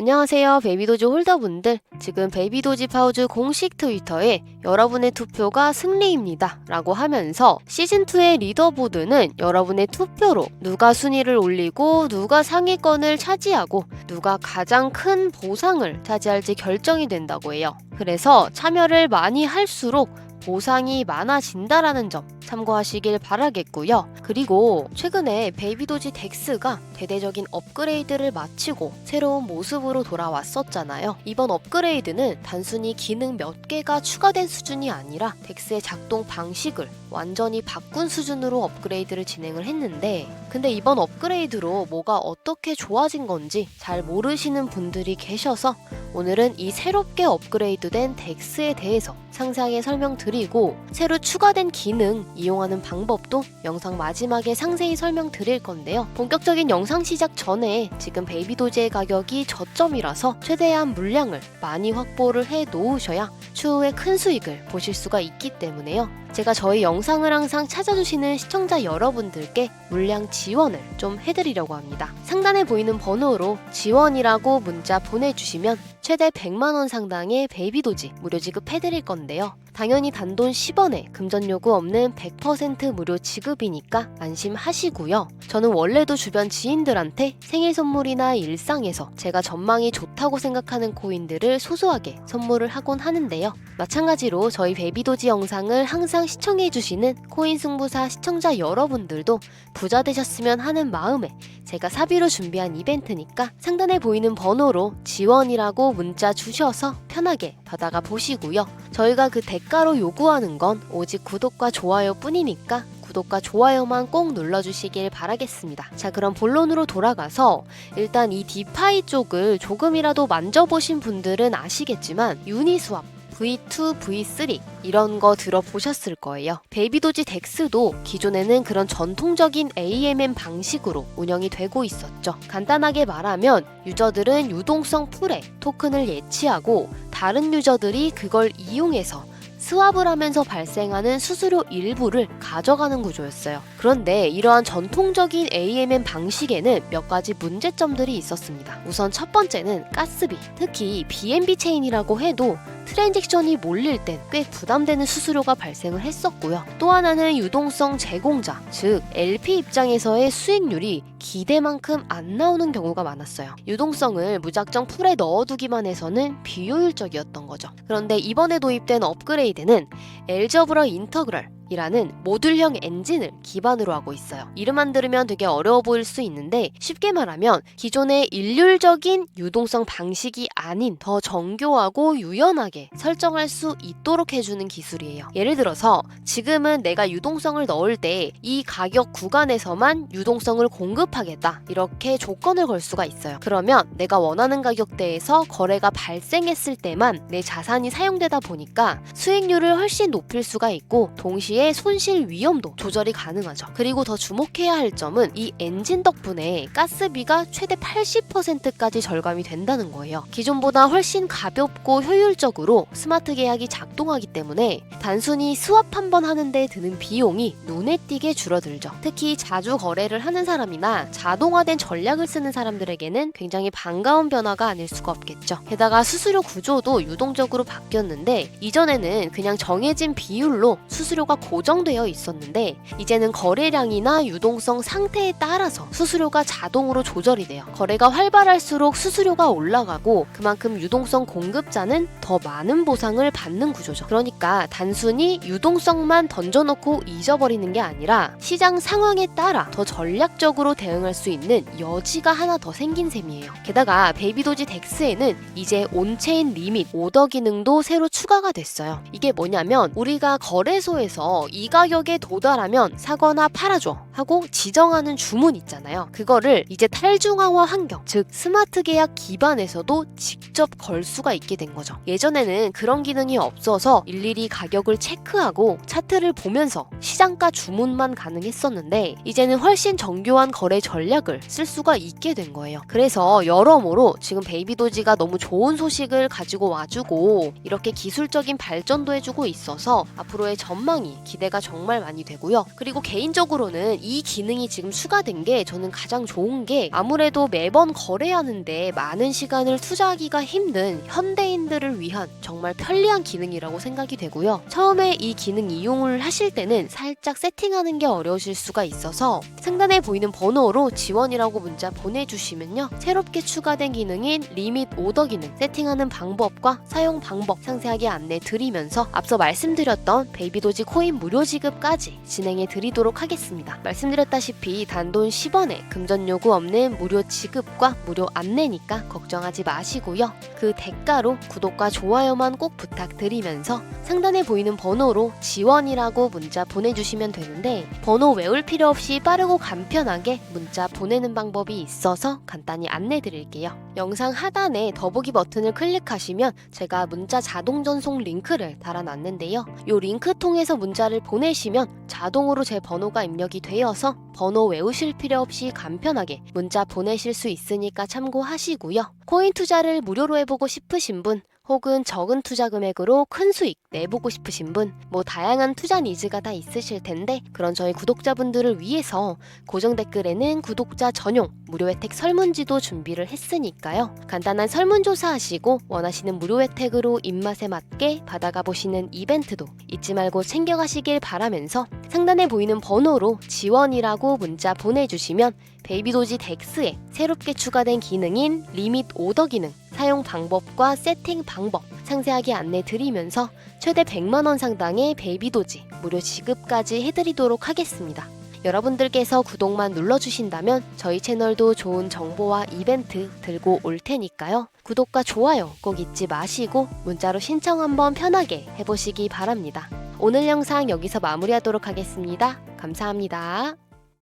안녕하세요 베이비도지 홀더분들. 지금 베이비도지 파우즈 공식 트위터에 여러분의 투표가 승리입니다 라고 하면서 시즌2의 리더보드는 여러분의 투표로 누가 순위를 올리고 누가 상위권을 차지하고 누가 가장 큰 보상을 차지할지 결정이 된다고 해요. 그래서 참여를 많이 할수록 보상이 많아진다라는 점 참고하시길 바라겠고요. 그리고 최근에 베이비도지 덱스가 대대적인 업그레이드를 마치고 새로운 모습으로 돌아왔었잖아요. 이번 업그레이드는 단순히 기능 몇 개가 추가된 수준이 아니라 덱스의 작동 방식을 완전히 바꾼 수준으로 업그레이드를 진행을 했는데 근데 이번 업그레이드로 뭐가 어떻게 좋아진 건지 잘 모르시는 분들이 계셔서 오늘은 이 새롭게 업그레이드된 덱스에 대해서 상세하게 설명드리고 새로 추가된 기능 이용하는 방법도 영상 마지막에 상세히 설명드릴 건데요. 본격적인 영상 시작 전에 지금 베이비도제의 가격이 저점이라서 최대한 물량을 많이 확보를 해 놓으셔야 추후에 큰 수익을 보실 수가 있기 때문에요. 제가 저희 영상을 항상 찾아주시는 시청자 여러분들께 물량 지원을 좀 해드리려고 합니다. 상단에 보이는 번호로 지원이라고 문자 보내주시면 최대 100만원 상당의 베이비도지 무료 지급해드릴 건데요. 당연히 단돈 10원에 금전 요구 없는 100% 무료 지급이니까 안심하시고요. 저는 원래도 주변 지인들한테 생일 선물이나 일상에서 제가 전망이 좋다고 생각하는 코인들을 소소하게 선물을 하곤 하는데요. 마찬가지로 저희 베이비도지 영상을 항상 시청해주시는 코인 승부사 시청자 여러분들도 부자 되셨으면 하는 마음에 제가 사비로 준비한 이벤트니까 상단에 보이는 번호로 지원이라고 문자 주셔서 편하게 받아가 보시고요. 저희가 그 대가로 요구하는 건 오직 구독과 좋아요 뿐이니까 구독과 좋아요만 꼭 눌러주시길 바라겠습니다. 자, 그럼 본론으로 돌아가서 일단 이 디파이 쪽을 조금이라도 만져보신 분들은 아시겠지만 유니스왑 V2, V3 이런 거 들어보셨을 거예요. 베이비도지 덱스도 기존에는 그런 전통적인 AMM 방식으로 운영이 되고 있었죠. 간단하게 말하면 유저들은 유동성 풀에 토큰을 예치하고 다른 유저들이 그걸 이용해서 스왑을 하면서 발생하는 수수료 일부를 가져가는 구조였어요. 그런데 이러한 전통적인 AMM 방식에는 몇 가지 문제점들이 있었습니다. 우선 첫 번째는 가스비, 특히 BNB 체인이라고 해도 트랜잭션이 몰릴 땐 꽤 부담되는 수수료가 발생을 했었고요. 또 하나는 유동성 제공자, 즉 LP 입장에서의 수익률이 기대만큼 안 나오는 경우가 많았어요. 유동성을 무작정 풀에 넣어두기만 해서는 비효율적이었던 거죠. 그런데 이번에 도입된 업그레이드는 엘저브러 인터그럴 이라는 모듈형 엔진을 기반으로 하고 있어요. 이름만 들으면 되게 어려워 보일 수 있는데 쉽게 말하면 기존의 일률적인 유동성 방식이 아닌 더 정교하고 유연하게 설정할 수 있도록 해주는 기술이에요. 예를 들어서 지금은 내가 유동성을 넣을 때 이 가격 구간에서만 유동성을 공급하겠다 이렇게 조건을 걸 수가 있어요. 그러면 내가 원하는 가격대에서 거래가 발생했을 때만 내 자산이 사용되다 보니까 수익률을 훨씬 높일 수가 있고 동시에 시의 손실 위험도 조절이 가능하죠. 그리고 더 주목해야 할 점은 이 엔진 덕분에 가스비가 최대 80%까지 절감이 된다는 거예요. 기존보다 훨씬 가볍고 효율적으로 스마트 계약이 작동하기 때문에 단순히 스왑 한 번 하는데 드는 비용이 눈에 띄게 줄어들죠. 특히 자주 거래를 하는 사람이나 자동화된 전략을 쓰는 사람들에게는 굉장히 반가운 변화가 아닐 수가 없겠죠. 게다가 수수료 구조도 유동적으로 바뀌었는데 이전에는 그냥 정해진 비율로 수수료가 고정되어 있었는데 이제는 거래량이나 유동성 상태에 따라서 수수료가 자동으로 조절이 돼요. 거래가 활발할수록 수수료가 올라가고 그만큼 유동성 공급자는 더 많은 보상을 받는 구조죠. 그러니까 단순히 유동성만 던져놓고 잊어버리는 게 아니라 시장 상황에 따라 더 전략적으로 대응할 수 있는 여지가 하나 더 생긴 셈이에요. 게다가 베이비도지 덱스에는 이제 온체인 리밋 오더 기능도 새로 추가가 됐어요. 이게 뭐냐면 우리가 거래소에서 이 가격에 도달하면 사거나 팔아줘 하고 지정하는 주문 있잖아요. 그거를 이제 탈중앙화 환경, 즉 스마트 계약 기반에서도 직접 걸 수가 있게 된 거죠. 예전에는 그런 기능이 없어서 일일이 가격을 체크하고 차트를 보면서 시장가 주문만 가능했었는데 이제는 훨씬 정교한 거래 전략을 쓸 수가 있게 된 거예요. 그래서 여러모로 지금 베이비도지가 너무 좋은 소식을 가지고 와주고 이렇게 기술적인 발전도 해주고 있어서 앞으로의 전망이 기대가 정말 많이 되고요. 그리고 개인적으로는 이이 기능이 지금 추가된 게 저는 가장 좋은 게 아무래도 매번 거래하는데 많은 시간을 투자하기가 힘든 현대인들을 위한 정말 편리한 기능이라고 생각이 되고요. 처음에 이 기능 이용을 하실 때는 살짝 세팅하는 게 어려우실 수가 있어서 상단에 보이는 번호로 지원이라고 문자 보내주시면요. 새롭게 추가된 기능인 리밋 오더 기능 세팅하는 방법과 사용 방법 상세하게 안내 드리면서 앞서 말씀드렸던 베이비도지 코인 무료 지급까지 진행해 드리도록 하겠습니다. 말씀드렸다시피 단돈 10원에 금전 요구 없는 무료 지급과 무료 안내니까 걱정하지 마시고요. 그 대가로 구독과 좋아요만 꼭 부탁드리면서 상단에 보이는 번호로 지원이라고 문자 보내주시면 되는데 번호 외울 필요 없이 빠르고 간편하게 문자 보내는 방법이 있어서 간단히 안내 드릴게요. 영상 하단에 더보기 버튼을 클릭하시면 제가 문자 자동 전송 링크를 달아놨는데요. 이 링크 통해서 문자를 보내시면 자동으로 제 번호가 입력이 되 어서 번호 외우실 필요 없이 간편하게 문자 보내실 수 있으니까 참고하시고요. 코인 투자를 무료로 해보고 싶으신 분 혹은 적은 투자 금액으로 큰 수익 내보고 싶으신 분, 뭐 다양한 투자 니즈가 다 있으실 텐데 그런 저희 구독자분들을 위해서 고정 댓글에는 구독자 전용 무료 혜택 설문지도 준비를 했으니까요. 간단한 설문조사 하시고 원하시는 무료 혜택으로 입맛에 맞게 받아가 보시는 이벤트도 잊지 말고 챙겨가시길 바라면서 상단에 보이는 번호로 지원이라고 문자 보내주시면 베이비도지 덱스에 새롭게 추가된 기능인 리밋 오더 기능 사용 방법과 세팅 방법 상세하게 안내 드리면서 최대 100만원 상당의 베이비도지 무료 지급까지 해드리도록 하겠습니다. 여러분들께서 구독만 눌러주신다면 저희 채널도 좋은 정보와 이벤트 들고 올 테니까요. 구독과 좋아요 꼭 잊지 마시고 문자로 신청 한번 편하게 해보시기 바랍니다. 오늘 영상 여기서 마무리하도록 하겠습니다. 감사합니다.